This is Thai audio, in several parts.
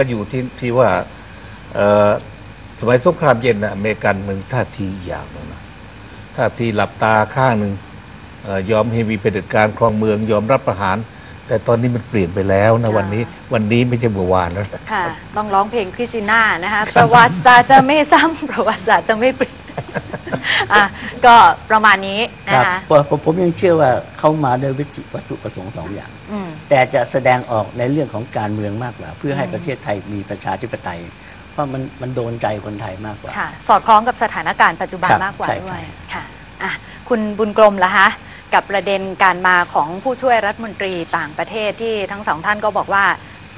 ก็อยู่ที่ที่ว่าเอ่อสมัยสงครามเย็นนะอเมริกันมันท่าทีอีกอย่างหนึงนะท่าทีหลับตาข้างหนึ่งเอ่อยอมให้มีเผด็จการครองเมืองยอมรับประหาร แต่ตอนนี้มันเปลี่ยนไปแล้วนะค่ะวันนี้วันนี้ไม่ใช่เมื่อวานแล้วนะค่ะ ต้องร้องเพลงคริสติน่านะคะประวัติศาสตร์จะไม่ซ้ำประวัติศาสตร์จะไม่เปลี่ยนอะก็ประมาณนี้คนะรับคะผมผมผมยังเชื่อว่าเขามาด้วยวิจิวัตถุประสงค์สองอย่างอืม แต่จะแสดงออกในเรื่องของการเมืองมากกว่า เพื่อให้ประเทศไทยมีประชาธิปไตย เพราะมันมันโดนใจคนไทยมากกว่า ค่ะ สอดคล้องกับสถานการณ์ปัจจุบันครับมากกว่าใช่ด้วยใช่ค่ะอะ คุณบุญกลมล่ะคะกับประเด็นการมาของผู้ช่วยรัฐมนตรีต่างประเทศที่ทั้งสองท่านก็บอกว่า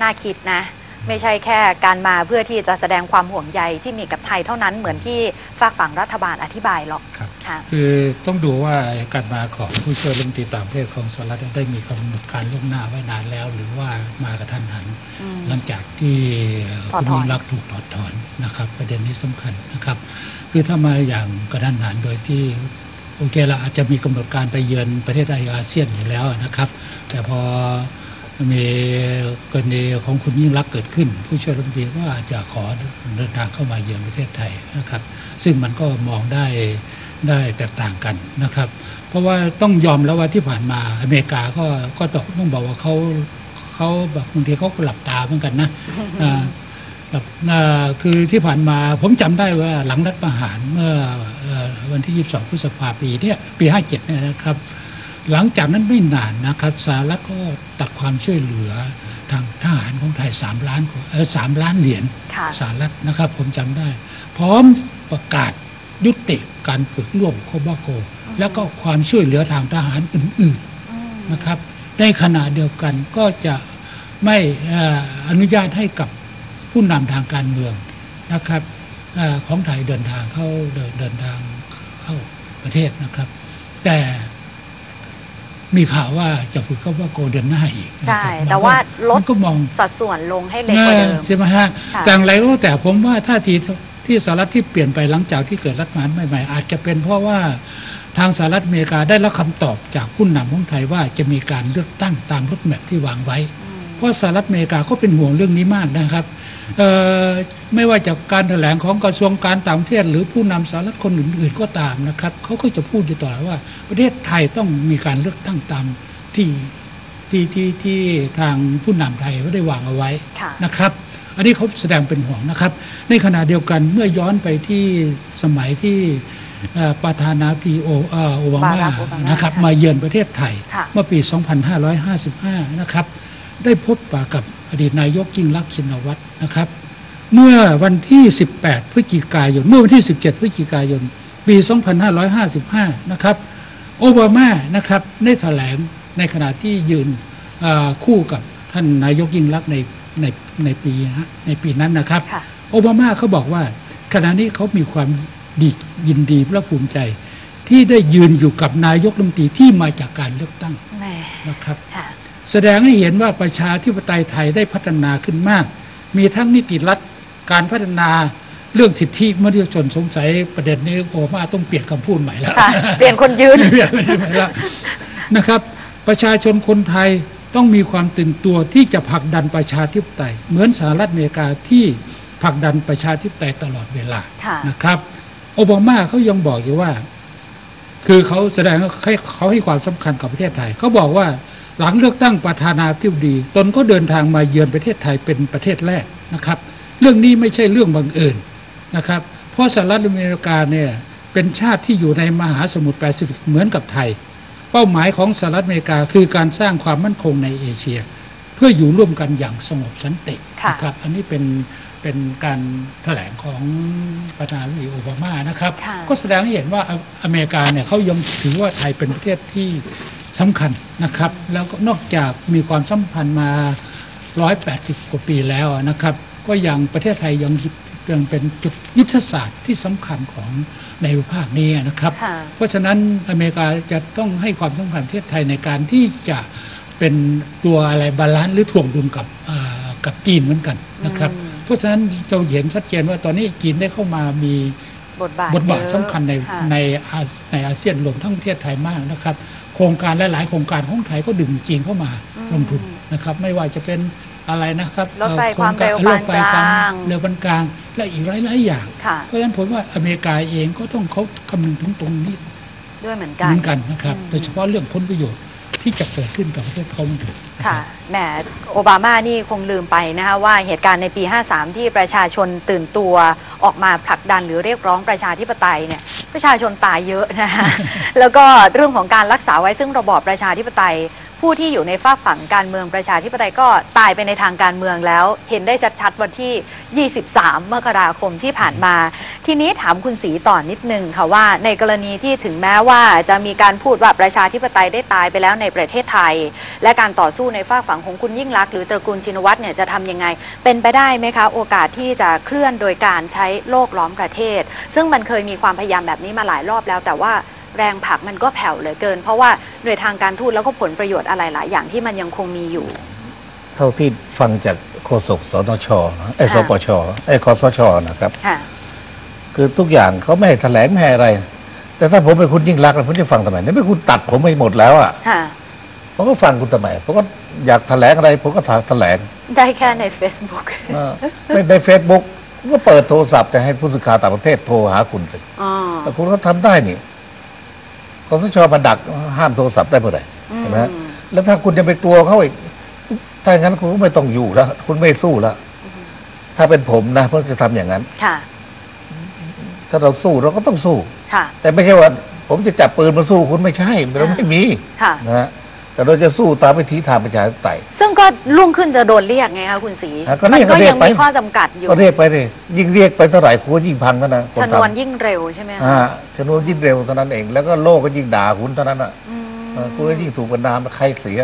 น่าคิดนะ ไม่ใช่แค่การมาเพื่อที่จะแสดงความห่วงใยที่มีกับไทยเท่านั้นเหมือนที่ฝากฝั่งรัฐบาลอธิบายหรอกครับค่ะคือต้องดูว่าการมาของผู้ช่วยรัฐมนตรีต่างประเทศของสหรัฐได้มีกำหนดการล่วงหน้าไว้นานแล้ว หรือว่ามากระทันหันอืมหลังจากที่ถอดคุณถอนยิ่งรักษณ์ถูกถอดถอนนะครับ ประเด็นนี้สำคัญนะครับ คือถ้ามาอย่างกระทันหันโดยที่โอเคละอาจจะมีกำหนดการไปเยือนประเทศอาเซียนอยู่แล้วนะครับ แต่พอ มีกรณีของคุณยิ่งรักเกิดขึ้น ผู้ช่วยรัฐมนตรีก็อาจจะขอเดินทางเข้ามาเยือนประเทศไทยนะครับ ซึ่งมันก็มองได้ได้แตกต่างกันนะครับ เพราะว่าต้องยอมแล้วว่าที่ผ่านมาอเมริกาก็ก็ต้องบอกว่าเขาเขาบางทีเขาหลับตาเหมือนกันนะหลับคือที่ผ่านมาผมจำได้ว่าหลังรัฐประหารเมื่อเอ่อวันที่ 22 พฤษภาปีเนี่ยปี 57เนี่ยนะครับ หลังจากนั้นไม่นานนะครับสหรัฐก็ตัดความช่วยเหลือทางทหารของไทย3ล้านกว่าเออสามล้านเหรียญค่ะสหรัฐนะครับ ผมจำได้ พร้อมประกาศยุติการฝึกร่วมโคบาโก แล้วก็ความช่วยเหลือทางทหารอื่นๆนะครับในขณะเดียวกันก็จะไม่เอ่ออนุญาตให้กับผู้นำทางการเมืองนะครับเออของไทยเดินทางเข้าเดินเดินทางเข้าประเทศนะครับ แต่ มีข่าวว่าจะฝึกเข้าว่าโกเดือนหน้าอีกใช่นะครับแต่ว่าลดมันก็มองสัดส่วนลงให้เล็กกว่าเดิมใช่ไหมฮะค่ะแต่อย่างไรก็แล้วแต่ผมว่าท่าทีที่สหรัฐที่เปลี่ยนไปหลังจากที่เกิดรัฐประหารใหม่ๆ อาจจะเป็นเพราะว่าทางสหรัฐอเมริกาได้รับคำตอบจากผู้นำของไทยว่าจะมีการเลือกตั้งตามรถแมพที่วางไว้ เพราะสหรัฐอเมริกาก็เป็นห่วงเรื่องนี้มากนะครับเอ่อไม่ว่าจากการแถลงของกระทรวงการต่างประเทศ หรือผู้นำสหรัฐคนอื่น ๆ ก็ตามนะครับเขาก็จะพูดอยู่ตลอดว่า ประเทศไทยต้องมีการเลือกตั้งตามที่ที่ที่ที่ทางผู้นำไทยได้วางเอาไว้ค่ะนะครับ อันนี้เขาแสดงเป็นห่วงนะครับ ในขณะเดียวกันเมื่อย้อนไปที่สมัยที่เอ่อประธานาธิบดีโอเอ่อโอบาบามารักโอบามานะครับค่ะมาเยือนประเทศไทยค่ะเมื่อปี 2555 นะครับ ได้พบปะกับอดีตนายกยิ่งรักษณ์ชินวัตรนะครับ เมื่อวันที่ 18 พฤศจิกายน เมื่อวันที่ 17 พฤศจิกายน ปี 2555 นะครับ โอบามานะครับได้แถลงในขณะที่ยืนเอ่อคู่กับท่านนายกยิ่งรักษณ์ในในในปีฮะในปีนั้นนะครับค่ะโอบามาเขาบอกว่า ขณะนี้เขามีความดียินดีและภูมิใจ ที่ได้ยืนอยู่กับนายกรัฐมนตรีที่มาจากการเลือกตั้งแหมนะครับค่ะ แสดงให้เห็นว่าประชาธิปไตยไทยได้พัฒนาขึ้นมาก มีทั้งนิติรัฐการพัฒนาเรื่องสิทธิมนุษยชนสงสัยประเด็นนี้โอมาต้องเปลี่ยนคำพูดใหม่แล้วค่ะเปลี่ยนคนยืนเปลี่ยนไม่ได้ไหมล่ะนะครับ ประชาชนคนไทยต้องมีความตื่นตัวที่จะผลักดันประชาธิปไตย เหมือนสหรัฐอเมริกาที่ผลักดันประชาธิปไตยตลอดเวลาค่ะนะครับโอบามาเขายังบอกอยู่ว่า คือเขาแสดงว่าให้เขาให้ความสำคัญกับประเทศไทยเขาบอกว่า หลังเลือกตั้งประธานาธิบดีตนก็เดินทางมาเยือนประเทศไทยเป็นประเทศแรกนะครับ เรื่องนี้ไม่ใช่เรื่องบังเอิญนะครับ เพราะสหรัฐอเมริกาเนี่ยเป็นชาติที่อยู่ในมหาสมุทรแปซิฟิกเหมือนกับไทย เป้าหมายของสหรัฐอเมริกาคือการสร้างความมั่นคงในเอเชีย เพื่ออยู่ร่วมกันอย่างสงบสันติค่ะนะครับ อันนี้เป็นเป็นการแถลงของประธานาธิบดีโอบามานะครับค่ะก็แสดงให้เห็นว่าออเมริกาเนี่ยเขายังถือว่าไทยเป็นประเทศที่ สำคัญนะครับ แล้วก็นอกจากมีความสัมพันธ์มา 180 กว่าปีแล้วนะครับ ก็ยังประเทศไทยยังยังเป็นจุดยุทธศาสตร์ที่สำคัญของในภูมิภาคนี้นะครับค่ะเพราะฉะนั้นอเมริกาจะต้องให้ความสำคัญประเทศไทยในการที่จะเป็นตัวอะไรบาลานซ์หรือถ่วงดุลกับอ่ากับจีนเหมือนกันนะครับ เพราะฉะนั้นเราเห็นชัดเจนว่าตอนนี้จีนได้เข้ามามีบทบาทบทบาทเยอะสำคัญในค่ะในอาในอาเซียนรวมทั้งประเทศไทยมากนะครับโครงการหลาย ๆ โครงการของไทยก็ดึงจีนเข้ามาลงทุนนะครับ ไม่ว่าจะเป็นอะไรนะครับรถไฟอ่อความเร็วโคงกรถไฟความปานกลางเร็วปานกลาง และอีกหลาย ๆ อย่างค่ะเพราะฉะนั้นผมว่าอเมริกาเองก็ต้องเขาคำนึงถึงตรงนี้ ด้วยเหมือนเหกันมือนกันนะครับโดยเฉพาะเรื่องผลประโยชน์ ที่จะเกิดขึ้นกับประเทศเขาเหมือนกันนะค่ะรับแหมโอบามานี่คงลืมไปนะคะว่าเหตุการณ์ในปี 53 ที่ประชาชนตื่นตัวออกมาผลักดันหรือเรียกร้องประชาธิปไตยเนี่ยประชาชนตายเยอะนะคะแล้วก็เรื่องของการรักษาไว้ซึ่งระบอบประชาธิปไตย ผู้ที่อยู่ในฝากฝั่งการเมืองประชาธิปไตยก็ตายไปในทางการเมืองแล้ว เห็นได้ชัดๆวันที่ 23 มกราคมที่ผ่านมา ทีนี้ถามคุณศรีต่อนนิดนึงค่ะว่าในกรณีที่ถึงแม้ว่าจะมีการพูดว่าประชาธิปไตยได้ตายไปแล้วในประเทศไทย และการต่อสู้ในฝากฝั่งของคุณยิ่งรักษณ์หรือตระกูลชินวัตรเนี่ยจะทำยังไง เป็นไปได้ไหมคะโอกาสที่จะเคลื่อนโดยการใช้โลกล้อมประเทศ ซึ่งมันเคยมีความพยายามแบบนี้มาหลายรอบแล้ว แต่ว่าแรงผลักมันก็แผ่วเหลือเกิน เพราะว่าโดยทางการทูตแล้วก็ผลประโยชน์อะไรหลายอย่างที่มันยังคงมีอยู่ เท่าที่ฟังจากโฆษกสนชนะไอ้ยค่ะสปชไอ้ยคสชนะครับ ค่ะ คือทุกอย่างเขาไม่ให้แถลงไม่ให้อะไร แต่ถ้าผมเป็นคุณยิ่งรักษณ์ผมจะฟังทำไมนี่ไม่คุณตัดผมไปหมดแล้วอะค่ะผมก็ฟังคุณทำไมผมก็อยากแถลงอะไร ผมก็แถลงได้แค่ใน Facebook เออไม่ในเฟซบุ๊กก็เปิดโทรศัพท์จะให้ผู้สื่อข่าวต่างประเทศโทรหาคุณสิอ๋อแต่คุณก็ทำได้นี่คสชมาดักห้ามโทรศัพท์ได้เมื่อไหร่ใช่ไหมฮะแล้วถ้าคุณจะไปกลัวเขาอีกถ้าอย่างนั้นคุณก็ไม่ต้องอยู่แล้ว คุณไม่สู้แล้วถ้าเป็นผมนะผมจะทำอย่างนั้น ค่ะ ถ้าเราสู้เราก็ต้องสู้ ค่ะ แต่ไม่ใช่ว่า ผมจะจับปืนมาสู้คุณไม่ใช่เราไม่มีค่ะ นะฮะแต่เราจะสู้ตามวิธีทางประชาธิปไตย ซึ่งก็ลุ่งขึ้นจะโดนเรียกไงคะคุณศรีอะก็มัเรียกก็ก็เรียยักงไป มีข้อจำกัดอยู่ก็เรียกไปเลยยิ่งเรียกไปเท่าไหร่คุณก็ยิ่งพังเท่านั้นคชนนวนทำยิ่งเร็วใช่ไหมคะอ่าชนวนยิ่งเร็วเท่านั้นเอง แล้วก็โลกก็ยิ่งด่าคุณเท่านั้นอะเออคุณก็ยิ่งถูกบรรณามใครเสีย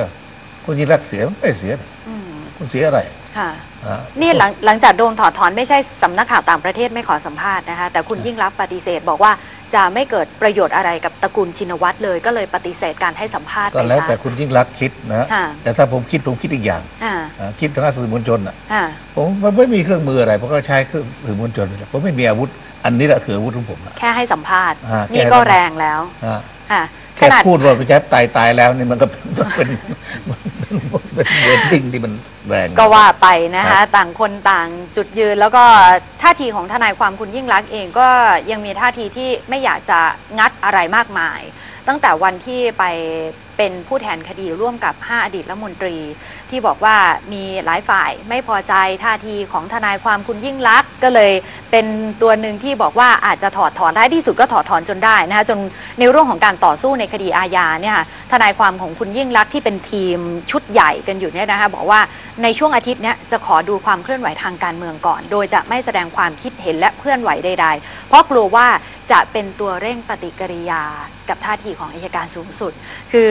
คุณยิ่งรักเสียไม่เสียนี่อืมคุณเสียอะไร ค่ะอ่านี่หลังหลังจากโดนถอดถอนไม่ใช่สำนักข่าวต่างประเทศไม่ขอสัมภาษณ์นะคะ แต่คุณยิ่งรักษณ์ปฏิเสธบอกว่าจะไม่เกิดประโยชน์อะไรกับตระกูลชินวัตรเลย ก็เลยปฏิเสธการให้สัมภาษณ์ก็ไปแล้วซะแต่คุณยิ่งรักษณ์คิดนะค่ะแต่ถ้าผมคิดผมคิดอีกอย่างอ่าอ่าคิดทางด้านสื่อมวลชนอะอ่าผมมันไม่มีเครื่องมืออะไรผมก็ใช้เครื่องสื่อมวลชนนี่แหละผมไม่มีอาวุธ อันนี้แหละคืออาวุธของผมอะแค่ให้สัมภาษณ์อ่าแค่นี่ก็แรงแล้วอ่าค่ะข แค่นาดพูดว่าประชาธิปไตยตายแล้วนี่มันก็เป็นเป็นเป็นเรตติ้งที่มันแรงก็ว่าไปนะครัคะบต่างคนต่างจุดยืน แล้วก็ท่าทีของทนายความคุณยิ่งรักษณ์เองก็ยังมีท่าทีที่ไม่อยากจะงัดอะไรมากมาย ตั้งแต่วันที่ไป เป็นผู้แทนคดีร่วมกับ 5 อดีตรัฐมนตรี ที่บอกว่ามีหลายฝ่ายไม่พอใจท่าทีของทนายความคุณยิ่งรักษณ์ก็เลยเป็นตัวหนึ่งที่บอกว่าอาจจะถอดถอนท้ายที่สุดก็ถอดถอนจนได้นะคะจนในเรื่องของการต่อสู้ในคดีอาญาเนี่ยทนายความของคุณยิ่งรักษณ์ที่เป็นทีมชุดใหญ่กันอยู่เนี่ยนะคะบอกว่าในช่วงอาทิตย์นี้จะขอดูความเคลื่อนไหวทางการเมืองก่อน โดยจะไม่แสดงความคิดเห็นและเคลื่อนไหวใดๆ เพราะกลัวว่า จะเป็นตัวเร่งปฏิกิริยากับท่าทีของอัยการสูงสุด คือ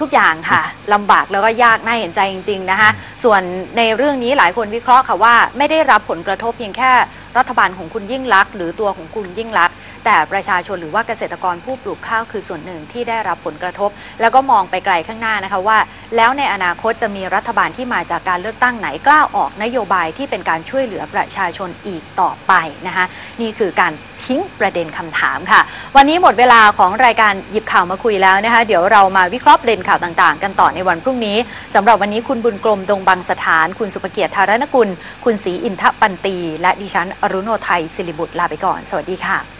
ทุกอย่างค่ะลำบากแล้วก็ยากน่าเห็นใจจริง ๆ นะคะ ส่วนในเรื่องนี้หลายคนวิเคราะห์ค่ะว่า ไม่ได้รับผลกระทบเพียงแค่รัฐบาลของคุณยิ่งลักษณ์หรือตัวของคุณยิ่งลักษณ์ แต่ประชาชนหรือว่าเกษตรกรผู้ปลูกข้าวคือส่วนหนึ่งที่ได้รับผลกระทบ แล้วก็มองไปไกลข้างหน้านะคะว่า แล้วในอนาคตจะมีรัฐบาลที่มาจากการเลือกตั้งไหนกล้าออกนโยบายที่เป็นการช่วยเหลือประชาชนอีกต่อไปนะคะนี่คือการทิ้งประเด็นคำถามค่ะ วันนี้หมดเวลาของรายการหยิบข่าวมาคุยแล้วนะคะ เดี๋ยวเรามาวิเคราะห์ประเด็นข่าวต่าง ๆ กันต่อในวันพรุ่งนี้สำหรับวันนี้คุณบุญกลมดงบางสถาน คุณสุภเกียรติธารณกุล คุณศรีอินทปันตี และดิฉันอรุโนไทยศิริบุตรลาไปก่อน สวัสดีค่ะ